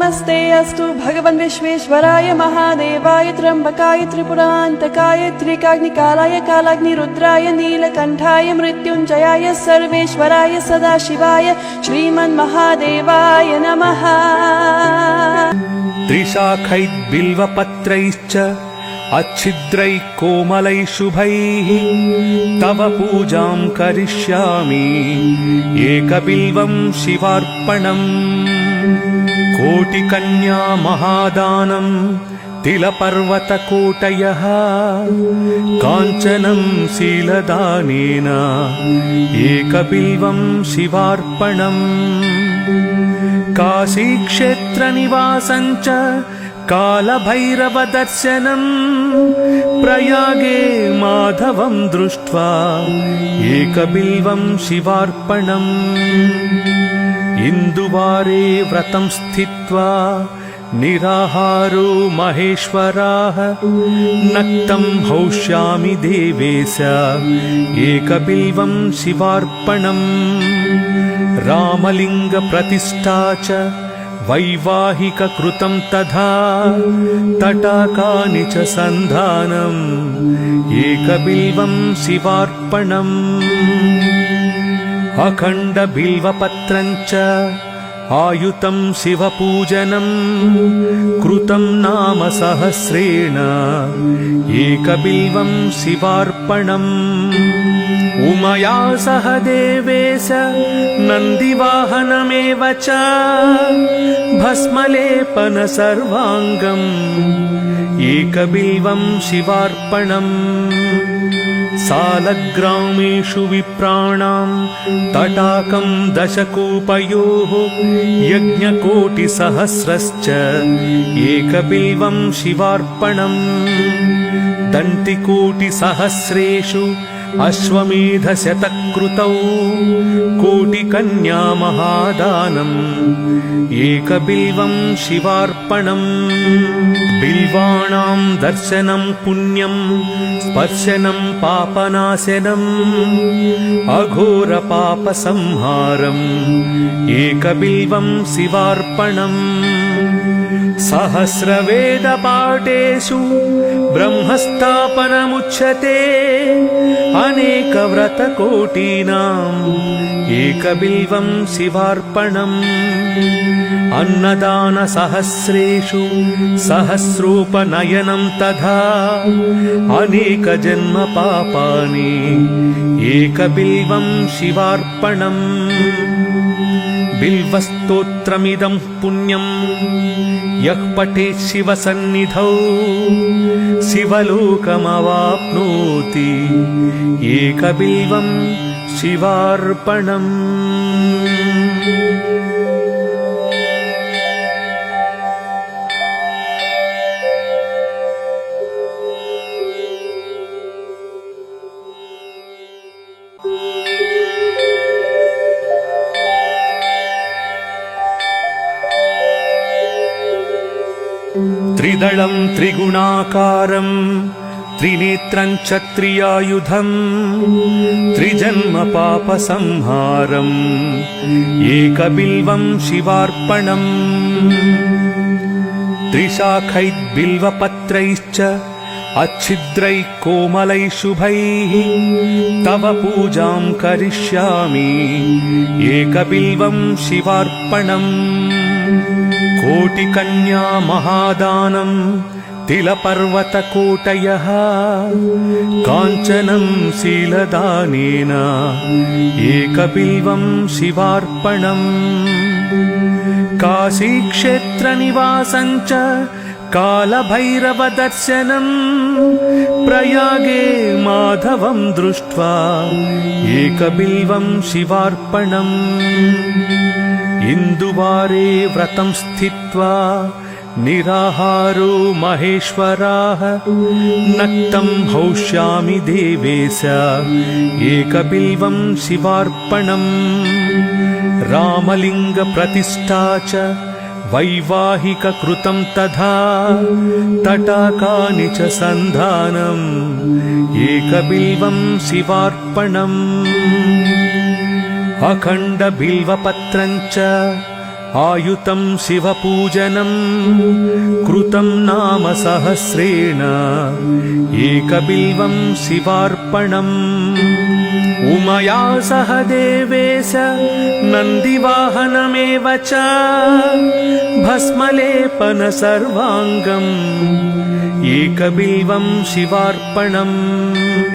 नमस्ते अस्तु भगवन् विश्वेश्वराय महादेवाय त्र्यम्बकाय त्रिपुरान्तकाय त्रिकाग्निकालाय कालाग्निरुद्राय नीलकण्ठाय मृत्युञ्जयाय सर्वेश्वराय सदाशिवाय श्रीमन्महादेवाय नमः। त्रिशाखैर्बिल्वपत्रैश्च अच्छिद्रैः कोमलैः शुभैः तव पूजां करिष्यामि। एकबिल्वं शिवार्पणम् कोटिकन्या महादानं तिलपर्वतकोटयः काञ्चनं शीलदानेन एकबिल्वं शिवार्पणम् काशीक्षेत्रनिवासं च कालभैरवदर्शनम् प्रयागे माधवं दृष्ट्वा एकबिल्वं शिवार्पणम् इन्दुवारे व्रतं स्थित्वा निराहारो महेश्वराः नक्तं हौष्यामि देवेश एकबिल्वं शिवार्पणम् रामलिङ्गप्रतिष्ठा च वैवाहिककृतं तथा तटाकानि च सन्धानम् एकबिल्वं शिवार्पणम् अखण्डबिल्वपत्रम् च आयुतं शिवपूजनम् कृतं नाम सहस्रेण एकबिल्वं शिवार्पणम् उमया सह देवेश नन्दिवाहनमेव च भस्मलेपन सर्वाङ्गम् एकबिल्वं शिवार्पणम् सालग्रामेषु विप्राणाम् तटाकं दशकूपयोः यज्ञकोटिसहस्रश्च एकबिल्वं शिवार्पणम्। दन्तिकोटिसहस्रेषु अश्वमेधशतकृतौ कोटिकन्या महादानम् एकबिल्वं शिवार्पणम् बिल्वाणां दर्शनं पुण्यम् स्पर्शनं पापनाशनम् अघोरपापसंहारम् एकबिल्वं शिवार्पणम् सहस्रवेदपाठेषु ब्रह्मस्थापनमुच्यते अनेकव्रतकोटीनाम् एकबिल्वं शिवार्पणम् अन्नदानसहस्रेषु सहस्रोपनयनं तथा अनेकजन्मपापानि एकबिल्वं शिवार्पणम् बिल्वस्तोत्रमिदं पुण्यम् यः पठेत् शिवसन्निधौ शिवलोकमवाप्नोति एकबिल्वं शिवार्पणम् त्रिदळं त्रिगुणाकारम् त्रिनेत्रं च त्रियायुधम् त्रिजन्मपापसंहारम् एकबिल्वं शिवार्पणम् त्रिशाखैर्बिल्वपत्रैश्च अच्छिद्रैः कोमलैः शुभैः तव पूजां करिष्यामि एकबिल्वं शिवार्पणम् कोटिकन्या महादानं तिलपर्वतकोटयः काञ्चनं शीलदानेन एकबिल्वं शिवार्पणम् काशीक्षेत्रनिवासं च कालभैरवदर्शनम् प्रयागे माधवं दृष्ट्वा एकबिल्वं शिवार्पणम् इन्दुवारे व्रतं स्थित्वा निराहारो महेश्वराः नक्तं हौष्यामि देवेश एकबिल्वं शिवार्पणम् रामलिङ्गप्रतिष्ठा च वैवाहिककृतं तथा तटाकानि च सन्धानम् एकबिल्वं शिवार्पणम् अखण्डबिल्वपत्रम् च आयुतं शिवपूजनम् कृतं नाम सहस्रेण एकबिल्वं शिवार्पणम् उमया सह देवेश नन्दिवाहनमेव च भस्मलेपन सर्वाङ्गम् एकबिल्वं शिवार्पणम्